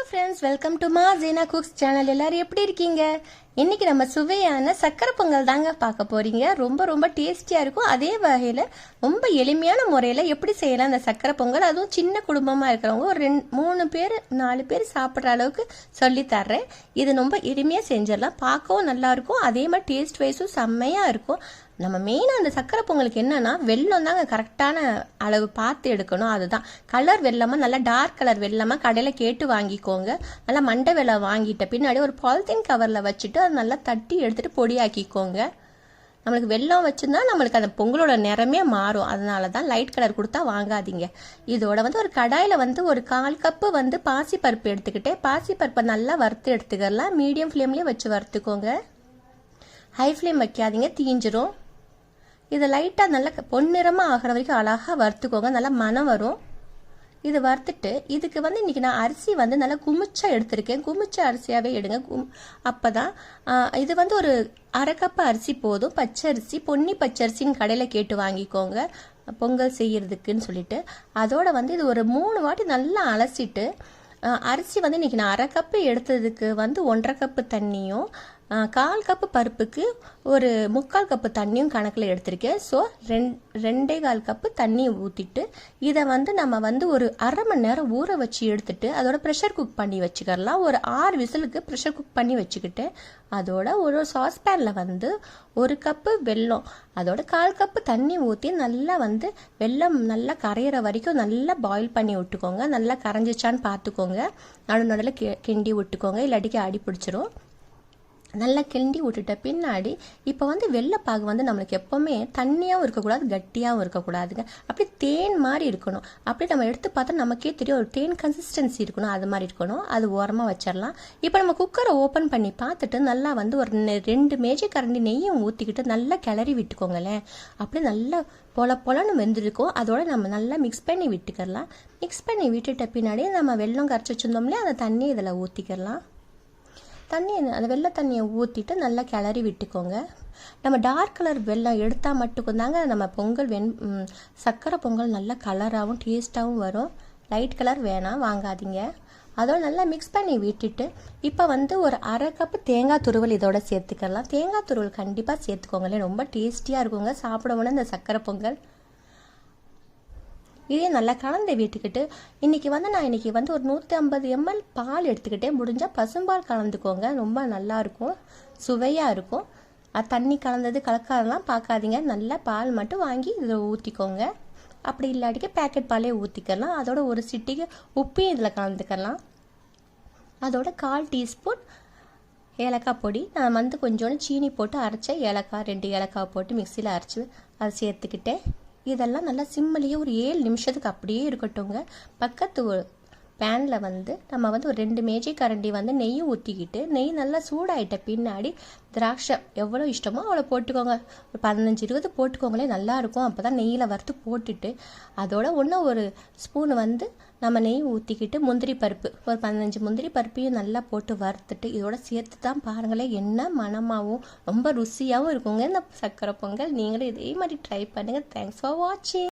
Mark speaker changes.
Speaker 1: Hello friends welcome to மா Jeena cooks channel எல்லாரும் எப்படி இருக்கீங்க? இன்னைக்கு நம்ம சுவையான சக்கரை பொங்கல் தாங்க பார்க்க போறீங்க. ரொம்ப ரொம்ப டேஸ்டியாக இருக்கும். அதே வகையில் ரொம்ப எளிமையான முறையில் எப்படி செய்யலாம் அந்த சக்கரை பொங்கல்? அதுவும் சின்ன குடும்பமாக இருக்கிறவங்க ஒரு ரெண்டு மூணு பேர் நாலு பேர் சாப்பிட்ற அளவுக்கு சொல்லி தர்றேன். இது ரொம்ப எளிமையாக செஞ்சிடலாம். பார்க்கவும் நல்லா இருக்கும். அதே மாதிரி டேஸ்ட் வைஸும் செம்மையாக இருக்கும். நம்ம மெயினாக அந்த சக்கரை பொங்கலுக்கு என்னன்னா வெள்ளம் தாங்க கரெக்டான அளவு பார்த்து எடுக்கணும். அதுதான். கலர் வெள்ளமாக நல்லா டார்க் கலர் வெள்ளமாக கடையில் கேட்டு வாங்கிக்கோங்க. நல்லா மண்டை வெள்ளம் வாங்கிட்ட பின்னாடி ஒரு பாலித்தீன் கவரில் வச்சுட்டு அதை நல்லா தட்டி எடுத்துட்டு பொடியாக்கிக்கோங்க. நம்மளுக்கு வெள்ளம் வச்சுருந்தா நம்மளுக்கு அந்த பொங்கலோட நிறமே மாறும். அதனால தான் லைட் கலர் கொடுத்தா வாங்காதீங்க. இதோட வந்து ஒரு கடாயில் வந்து ஒரு கால் கப்பு வந்து பாசிப்பருப்பு எடுத்துக்கிட்டே பாசிப்பருப்பை நல்லா வறுத்து எடுத்துக்கலாம் மீடியம் ஃப்ளேம்லேயே வச்சு வறுத்துக்கோங்க. ஹை ஃப்ளேம் வைக்காதீங்க. தீஞ்சிரும். இதை லைட்டாக நல்லா பொன்னிறமாக ஆகிற வரைக்கும் அழகாக வறுத்துக்கோங்க. நல்லா மனம் வரும். இது வறுத்துட்டு இதுக்கு வந்து இன்றைக்கி நான் அரிசி வந்து நல்லா குமிச்சா எடுத்திருக்கேன். குமிச்ச அரிசியாகவே எடுங்க. கும் அப்போ தான் இது வந்து ஒரு அரை கப்பு அரிசி போதும். பச்சரிசி பொன்னி பச்சரிசின்னு கடையில் கேட்டு வாங்கிக்கோங்க. பொங்கல் செய்கிறதுக்குன்னு சொல்லிட்டு. அதோட வந்து இது ஒரு மூணு வாட்டி நல்லா அலசிட்டு அரிசி வந்து இன்றைக்கி நான் அரை கப்பு எடுத்ததுக்கு வந்து ஒன்றரை கப்பு தண்ணியும் கால் கப்பு பருப்புக்கு ஒரு முக்கால் கப்பு தண்ணியும் கணக்கில் எடுத்திருக்கேன். ஸோ ரெண் ரெண்டே கால் கப்பு தண்ணி ஊற்றிட்டு இதை வந்து நம்ம வந்து ஒரு அரை மணி நேரம் ஊற வச்சு எடுத்துட்டு அதோட ப்ரெஷர் குக் பண்ணி வச்சுக்கலாம் ஒரு ஆறு விசிலுக்கு ப்ரெஷர் குக் பண்ணி வச்சுக்கிட்டு அதோட ஒரு சாஸ்பேனில் வந்து ஒரு கப்பு வெல்லம் அதோட கால் கப்பு தண்ணி ஊற்றி நல்லா வந்து வெல்லம் நல்லா கரையிற வரைக்கும் நல்லா பாயில் பண்ணி விட்டுக்கோங்க. நல்லா கரைஞ்சிச்சான்னு பார்த்துக்கோங்க. நடு நடுவில் கிண்டி விட்டுக்கோங்க. இல்லாட்டிக்கு அடி பிடிச்சிரும். நல்லா கிண்டி விட்டுட்ட பின்னாடி இப்போ வந்து வெள்ளைப்பாகு வந்து நம்மளுக்கு எப்போவுமே தண்ணியாகவும் இருக்கக்கூடாது கட்டியாகவும் இருக்கக்கூடாதுங்க. அப்படி தேன் மாதிரி இருக்கணும். அப்படி நம்ம எடுத்து பார்த்தா நமக்கே தெரியும் ஒரு தேன் கன்சிஸ்டன்சி இருக்கணும் அது மாதிரி இருக்கணும். அது ஓரமாக வச்சிடலாம் இப்போ நம்ம குக்கரை ஓப்பன் பண்ணி பார்த்துட்டு நல்லா வந்து ஒரு ரெண்டு மேஜை கரண்டி நெய்யும் ஊற்றிக்கிட்டு நல்லா கிளறி விட்டுக்கோங்களேன். அப்படி நல்லா பொல பொலன்னு வெந்திருக்கும். அதோட நம்ம நல்லா மிக்ஸ் பண்ணி விட்டுக்கிடலாம் மிக்ஸ் பண்ணி விட்டுட்ட பின்னாடி நம்ம வெள்ளம் கரைச்சி வச்சுருந்தோம்லையே அந்த தண்ணி இதில் ஊற்றிக்கிறலாம் தண்ணி அந்த வெள்ளை தண்ணியை ஊற்றிட்டு நல்லா கிளறி விட்டுக்கோங்க. நம்ம டார்க் கலர் வெள்ளம் எடுத்தால் மட்டுக்கும் தாங்க நம்ம பொங்கல் வெண் சர்க்கரை பொங்கல் நல்லா கலராகவும் டேஸ்ட்டாகவும் வரும். லைட் கலர் வேணாம் வாங்காதீங்க. அதோட நல்லா மிக்ஸ் பண்ணி விட்டுட்டு இப்போ வந்து ஒரு அரை கப்பு தேங்காய் துருவல் இதோட சேர்த்துக்கலாம். தேங்காய் துருவல் கண்டிப்பாக சேர்த்துக்கோங்களேன். ரொம்ப டேஸ்டியாக இருக்குங்க. சாப்பிட இந்த சர்க்கரை பொங்கல். இதே நல்லா கலந்து வீட்டுக்கிட்டு இன்றைக்கி வந்து நான் இன்றைக்கி வந்து ஒரு நூற்றி ஐம்பது எம்எல் பால் எடுத்துக்கிட்டே முடிஞ்சால் பசும்பால் கலந்துக்கோங்க. ரொம்ப நல்லாயிருக்கும் சுவையாக இருக்கும். அது தண்ணி கலந்தது கலக்காதெல்லாம் பார்க்காதீங்க. நல்லா பால் மட்டும் வாங்கி இதில் ஊற்றிக்கோங்க அப்படி இல்லாட்டிக்கு பேக்கெட் பாலே ஊற்றிக்கலாம் அதோட ஒரு சிட்டிக்கு உப்பையும் இதில் கலந்துக்கலாம். அதோட கால் டீஸ்பூன் ஏலக்காய் பொடி. நான் வந்து கொஞ்சோண்டு சீனி போட்டு அரைச்ச ஏலக்காய் ரெண்டு ஏலக்காய் போட்டு மிக்சியில் அரைச்சி அதை சேர்த்துக்கிட்டேன். இதெல்லாம் நல்லா சிம்மிலேயே ஒரு ஏழு நிமிஷத்துக்கு அப்படியே இருக்கட்டும்ங்க. பக்கத்து பேனில் வந்து நம்ம வந்து ஒரு ரெண்டு மேஜை கரண்டி வந்து நெய்யும் ஊற்றிக்கிட்டு நெய் நல்லா சூடாயிட்ட பின்னாடி திராட்சை எவ்வளோ இஷ்டமோ அவ்வளோ போட்டுக்கோங்க. ஒரு பதினஞ்சு இருபது போட்டுக்கோங்களே நல்லாயிருக்கும் அப்போ தான் நெய்யில் வறுத்து போட்டுட்டு அதோட ஒன்று ஒரு ஸ்பூன் வந்து நம்ம நெய் ஊற்றிக்கிட்டு முந்திரி பருப்பு. ஒரு பதினஞ்சு முந்திரி பருப்பையும் நல்லா போட்டு வறுத்துட்டு இதோட சேர்த்து தான் பாருங்களேன் என்ன மனமாகவும் ரொம்ப ருசியாகவும் இருக்குங்க. இந்த சக்கரை பொங்கல். நீங்களும் இதே மாதிரி ட்ரை பண்ணுங்கள் தேங்க்ஸ் ஃபார் வாட்சிங்